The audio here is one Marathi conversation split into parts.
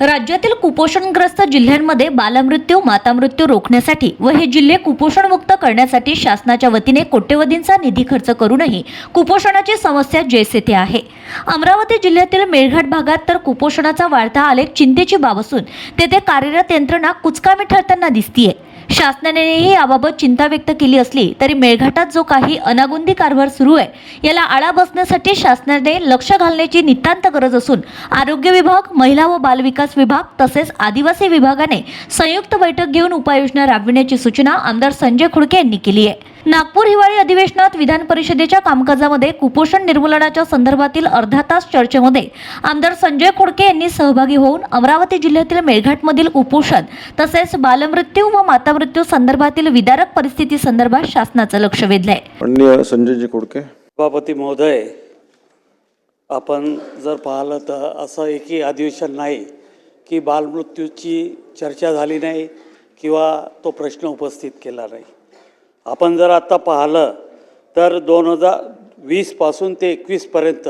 राज्यातील कुपोषणग्रस्त जिल्ह्यांमध्ये बालमृत्यू मातामृत्यू रोखण्यासाठी व हे जिल्हे कुपोषणमुक्त करण्यासाठी शासनाच्या वतीने कोट्यवधींचा निधी खर्च करूनही कुपोषणाची समस्या जैसे थे आहे. अमरावती जिल्ह्यातील मेळघाट भागात तर कुपोषणाचा वाढता आलेख चिंतेची बाब असून तेथे कार्यरत यंत्रणा कुचकामी ठरताना दिसतीये. शासनानेही याबाबत चिंता व्यक्त केली असली तरी मेळघाटात जो काही अनागुंदी कारभार सुरू आहे याला आळा बसण्यासाठी शासनाने लक्ष घालण्याची नितांत गरज असून आरोग्य विभाग महिला व बालविकास विभाग तसेच आदिवासी विभागाने संयुक्त बैठक घेऊन उपाययोजना राबविण्याची सूचना आमदार संजय खुडके यांनी केली आहे. नागपूर हिवाळी अधिवेशनात विधान परिषदेच्या कामकाजामध्ये कुपोषण निर्मूलनाच्या संदर्भातील अर्धा तास चर्चेमध्ये आमदार संजय खोडके यांनी सहभागी होऊन अमरावती जिल्ह्यातील मेळघाटमधील कुपोषण तसेच बालमृत्यू व मातामृत्यू संदर्भातील विदारक परिस्थिती संदर्भात शासनाचं लक्ष वेधलंय. माननीय संजयजी कोडके सभापती महोदय आपण जर पाहिलं तर असं एकही अधिवेशन नाही की बालमृत्यूची चर्चा झाली नाही किंवा तो प्रश्न उपस्थित केला नाही. आपण जर आत्ता पाहिलं तर दोन हजार वीसपासून ते एकवीसपर्यंत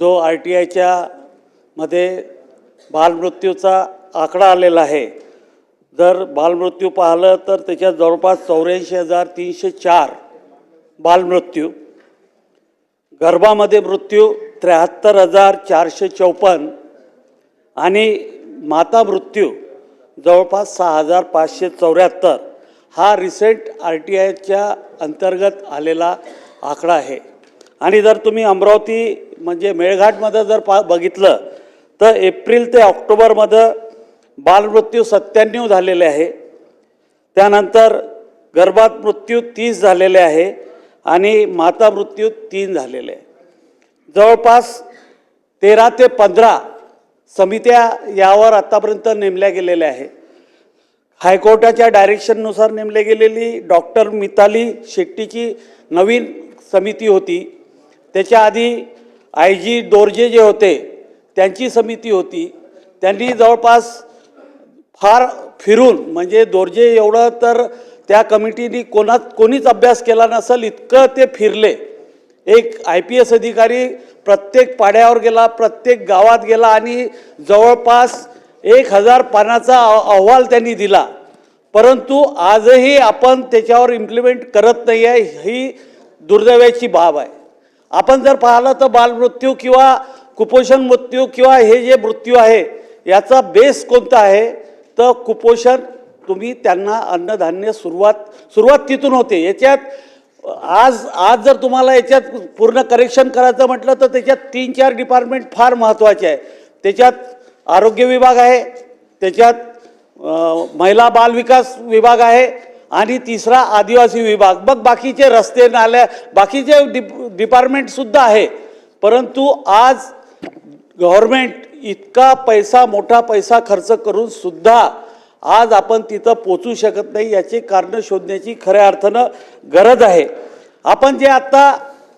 जो आर टी आयच्या मध्ये बालमृत्यूचा आकडा आलेला आहे जर बालमृत्यू पाहिलं तर त्याच्यात जवळपास चौऱ्याऐंशी हजार तीनशे चार बालमृत्यू गर्भामध्ये मृत्यू त्र्याहत्तर हजार चारशे चौपन्न आणि माता मृत्यू जवळपास सहा हजार पाचशे चौऱ्याहत्तर. हा रिसेंट आर टी आयच्या अंतर्गत आलेला आकडा आहे. आणि जर तुम्ही अमरावती म्हणजे मेळघाटमध्ये जर पा बघितलं तर एप्रिल ते ऑक्टोबरमध्ये बालमृत्यू सत्त्याण्णव झालेले आहे. त्यानंतर गर्भात मृत्यू तीस झालेले आहे आणि माता मृत्यू तीन झालेले आहे. जवळपास तेरा ते पंधरा समित्या यावर आत्तापर्यंत नेमल्या गेलेल्या आहे हायकोर्टाच्या डायरेक्शननुसार नेमले गेलेली डॉक्टर मिताली शेट्टीची नवीन समिती होती. त्याच्या आधी आय जी दोर्जे जे होते त्यांची समिती होती. त्यांनी जवळपास फार फिरून म्हणजे दोर्जे एवढं तर त्या कमिटीने कोणात कोणीच अभ्यास केला नसेल इतकं ते फिरले. एक आय पी एस अधिकारी प्रत्येक पाड्यावर गेला प्रत्येक गावात गेला आणि जवळपास एक हजार पानाचा अहवाल त्यांनी दिला. परंतु आजही आपण त्याच्यावर इम्प्लिमेंट करत नाही आहे ही दुर्दैवाची बाब आहे. आपण जर पाहिलं तर बालमृत्यू किंवा कुपोषण मृत्यू किंवा हे जे मृत्यू आहे याचा बेस कोणता आहे? तर कुपोषण तुम्ही त्यांना अन्नधान्य सुरुवात सुरुवात तिथून होते. याच्यात आज आज जर तुम्हाला याच्यात पूर्ण करेक्शन करायचं म्हटलं तर त्याच्यात तीन चार डिपार्टमेंट फार महत्त्वाचे आहे. त्याच्यात आरोग्य विभाग आहे त्याच्यात महिला बाल विकास विभाग आहे आणि तिसरा आदिवासी विभाग. मग बाकीचे रस्ते नाल्या बाकीचे डिप डिपार्टमेंटसुद्धा आहे परंतु आज गव्हर्मेंट इतका पैसा मोठा पैसा खर्च करून सुद्धा आज आपण तिथं पोचू शकत नाही याची कारणं शोधण्याची खऱ्या अर्थानं गरज आहे. आपण जे आत्ता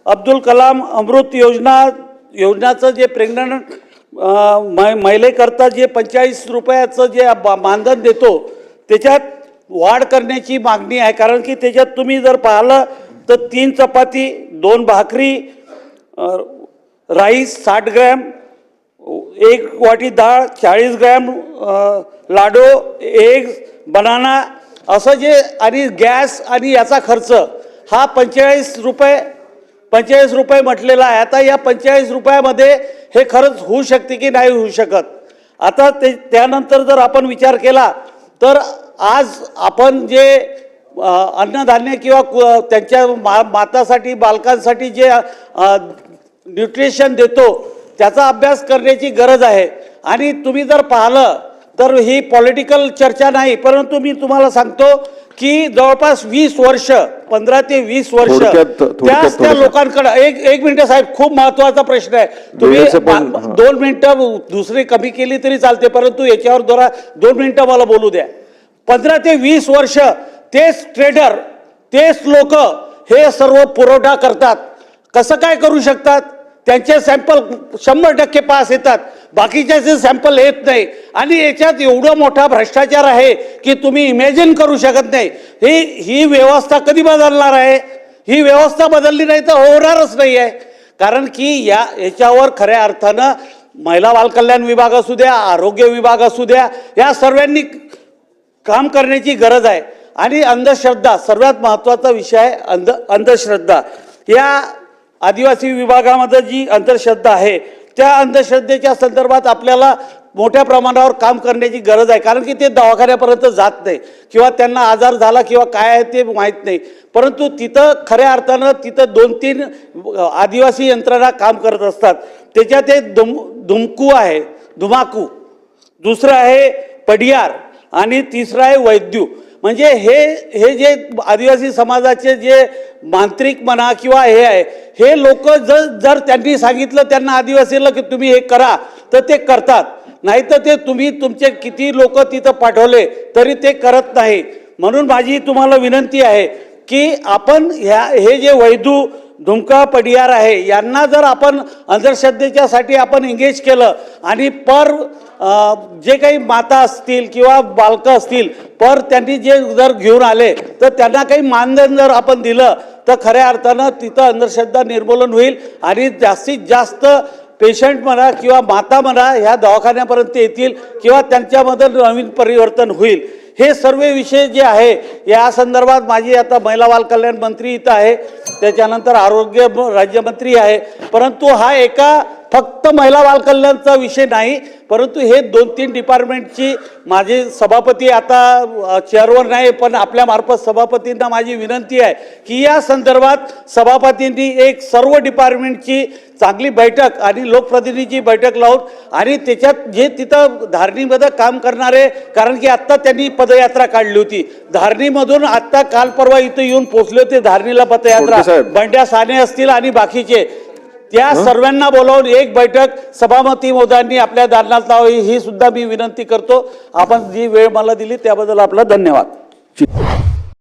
अब्दुल कलाम अमृत योजना योजनाचं जे प्रेग्नंट महिलेकरता जे पंचेचाळीस रुपयाचं जे बा- मानधन देतो त्याच्यात वाढ करण्याची मागणी आहे. कारण की त्याच्यात तुम्ही जर पाहिलं तर तीन चपाती दोन भाकरी राईस साठ ग्रॅम एक वाटी डाळ चाळीस ग्रॅम लाडो लाडू एग बनाना असं जे आणि गॅस आणि याचा खर्च हा पंचेचाळीस रुपये पंचेचाळीस रुपये म्हटलेला आहे. आता या पंचेचाळीस रुपयामध्ये हे खरंच होऊ शकते की नाही होऊ शकत? आता ते त्यानंतर जर आपण विचार केला तर आज आपण जे अन्नधान्य किंवा कु- त्यांच्या मा मातासाठी बालकांसाठी जे न्यूट्रिशन देतो त्याचा अभ्यास करण्याची गरज आहे. आणि तुम्ही जर पाहिलं तर ही पॉलिटिकल चर्चा नाही परंतु मी तुम्हाला सांगतो की जवळपास वीस वर्ष पंधरा ते वीस वर्ष त्याच त्या. लोकांकडे एक एक मिनिट साहेब खूप महत्त्वाचा प्रश्न आहे. तुम्ही. दोन मिनिटं दुसरी कमी केली तरी चालते परंतु याच्यावर जरा दोन मिनिटं मला बोलू द्या. पंधरा ते वीस वर्ष तेच ट्रेडर तेच लोक हे सर्व पुरवठा करतात. कसं काय करू शकतात? त्यांचे सॅम्पल शंभर टक्के पास येतात. बाकीच्याचे सॅम्पल येत नाही. आणि याच्यात एवढं मोठा भ्रष्टाचार आहे की तुम्ही इमॅजिन करू शकत नाही. ही ही व्यवस्था कधी बदलणार आहे? ही व्यवस्था बदलली नाही तर होणारच नाही आहे कारण की या याच्यावर खऱ्या अर्थानं महिला बालकल्याण विभाग असू द्या आरोग्य विभाग असू द्या या सर्वांनी काम करण्याची गरज आहे. आणि अंधश्रद्धा सर्वात महत्त्वाचा विषय आहे अंध अंधश्रद्धा. या आदिवासी विभागामध्ये जी अंधश्रद्धा आहे त्या अंधश्रद्धेच्या संदर्भात आपल्याला मोठ्या प्रमाणावर काम करण्याची गरज आहे. कारण की ते दवाखान्यापर्यंत जात नाही. किंवा त्यांना आजार झाला किंवा काय आहे ते माहीत नाही. परंतु तिथं खऱ्या अर्थानं तिथं दोन तीन आदिवासी यंत्रणा काम करत असतात. त्याच्यात एक दुम धुमकू आहे. धुमाकू दुसरं आहे पडियार. आणि तिसरं आहे वैद्यू. म्हणजे हे हे जे आदिवासी समाजाचे जे मांत्रिक म्हणा किंवा हे आहे हे लोक जर जर त्यांनी सांगितलं त्यांना आदिवासीला की तुम्ही हे करा तर ते करतात. नाही तर ते तुम्ही तुमचे किती लोक तिथं पाठवले तरी ते करत नाही. म्हणून माझी तुम्हाला विनंती आहे की आपण ह्या हे जे वैधू धुमका पडियार आहे. यांना जर आपण अंधश्रद्धेच्यासाठी आपण एंगेज केलं आणि पर जे काही माता असतील किंवा बालकं असतील पर त्यांनी जे जर घेऊन आले तर त्यांना काही मानधन जर आपण दिलं तर खऱ्या अर्थानं तिथं अंधश्रद्धा निर्मूलन होईल आणि जास्तीत जास्त पेशंट म्हणा किंवा माता म्हणा ह्या दवाखान्यापर्यंत येतील किंवा त्यांच्यामध्ये नवीन परिवर्तन होईल. हे सर्व विषय जे आहे या संदर्भात माझी आता महिला बाल कल्याण मंत्री इथं आहे त्याच्यानंतर आरोग्य राज्यमंत्री आहे परंतु हा एका फक्त महिला बाल कल्याणचा विषय नाही परंतु हे दोन तीन डिपार्टमेंटची माझे सभापती आता चेअरवर नाही पण आपल्या मार्फत सभापतींना माझी विनंती आहे की या संदर्भात सभापतींनी एक सर्व डिपार्टमेंटची चांगली बैठक आणि लोकप्रतिनिधीची बैठक लावून आणि त्याच्यात जे तिथं धारणीमध्ये काम करणारे कारण की आत्ता त्यांनी पदयात्रा काढली होती. धारणीमधून आत्ता काल परवा इथं येऊन पोहोचले होते धारणीला पदयात्रा. बंड्या साने असतील आणि बाकीचे. त्या सर्वांना बोलावून एक बैठक सभापती मोदांनी आपल्या दालनात लावावी ही सुद्धा मी विनंती करतो. आपण जी वेळ मला दिली त्याबद्दल आपला धन्यवाद.